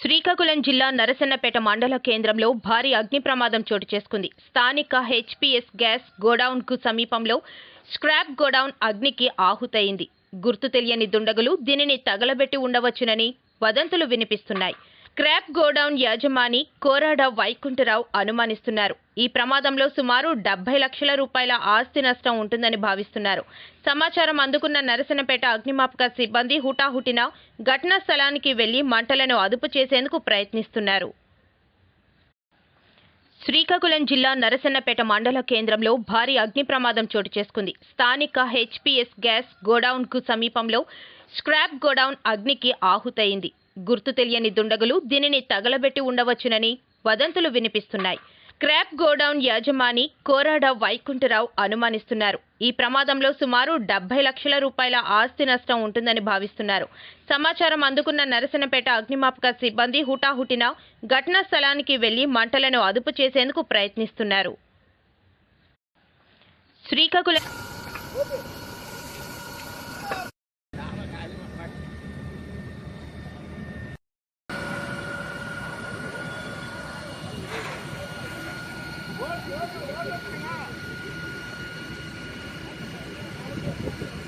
శ్రీకాకుళం జిల్లా నరసన్నపేట మండల కేంద్రంలో భారీ అగ్ని ప్రమాదం చోటు చేసుకుంది. స్థానిక హెచ్పిఎస్ గ్యాస్ గోడౌన్కు సమీపంలో స్క్రాప్ గోడౌన్ అగ్నికి ఆహుతయింది. గుర్తు తెలియని దుండగులు దీనిని తగలబెట్టి ఉండవచ్చునని వదంతులు వినిపిస్తున్నాయి. స్క్రాప్ గోడౌన్ యాజమాని కోరాడ వైకుంఠరావు అనుమానిస్తున్నారు. ఈ ప్రమాదంలో సుమారు డెబ్బై లక్షల రూపాయల ఆస్తి నష్టం ఉంటుందని భావిస్తున్నారు. సమాచారం అందుకున్న నరసనపేట అగ్నిమాపక సిబ్బంది హుటాహుటిన ఘటనా స్థలానికి వెళ్ళి మంటలను అదుపు చేసేందుకు ప్రయత్నిస్తున్నారు. శ్రీకాకుళం జిల్లా నరసన్నపేట మండల కేంద్రంలో భారీ అగ్ని ప్రమాదం చోటు చేసుకుంది. స్థానిక హెచ్పిఎస్ గ్యాస్ గోడౌన్కు సమీపంలో స్క్రాప్ గోడౌన్ అగ్నికి ఆహుతయింది. గుర్తు తెలియని దుండగులు దీనిని తగలబెట్టి ఉండవచ్చునని వదంతులు వినిపిస్తున్నాయి. క్రాప్ గోడౌన్ యాజమాని కోరాడ వైకుంఠరావు అనుమానిస్తున్నారు. ఈ ప్రమాదంలో సుమారు డెబ్బై లక్షల రూపాయల ఆస్తి నష్టం ఉంటుందని భావిస్తున్నారు. సమాచారం అందుకున్న నరసనపేట అగ్నిమాపక సిబ్బంది హుటాహుటిన ఘటనా స్థలానికి వెళ్ళి మంటలను అదుపు చేసేందుకు ప్రయత్నిస్తున్నారు. Srikakulam Thank you.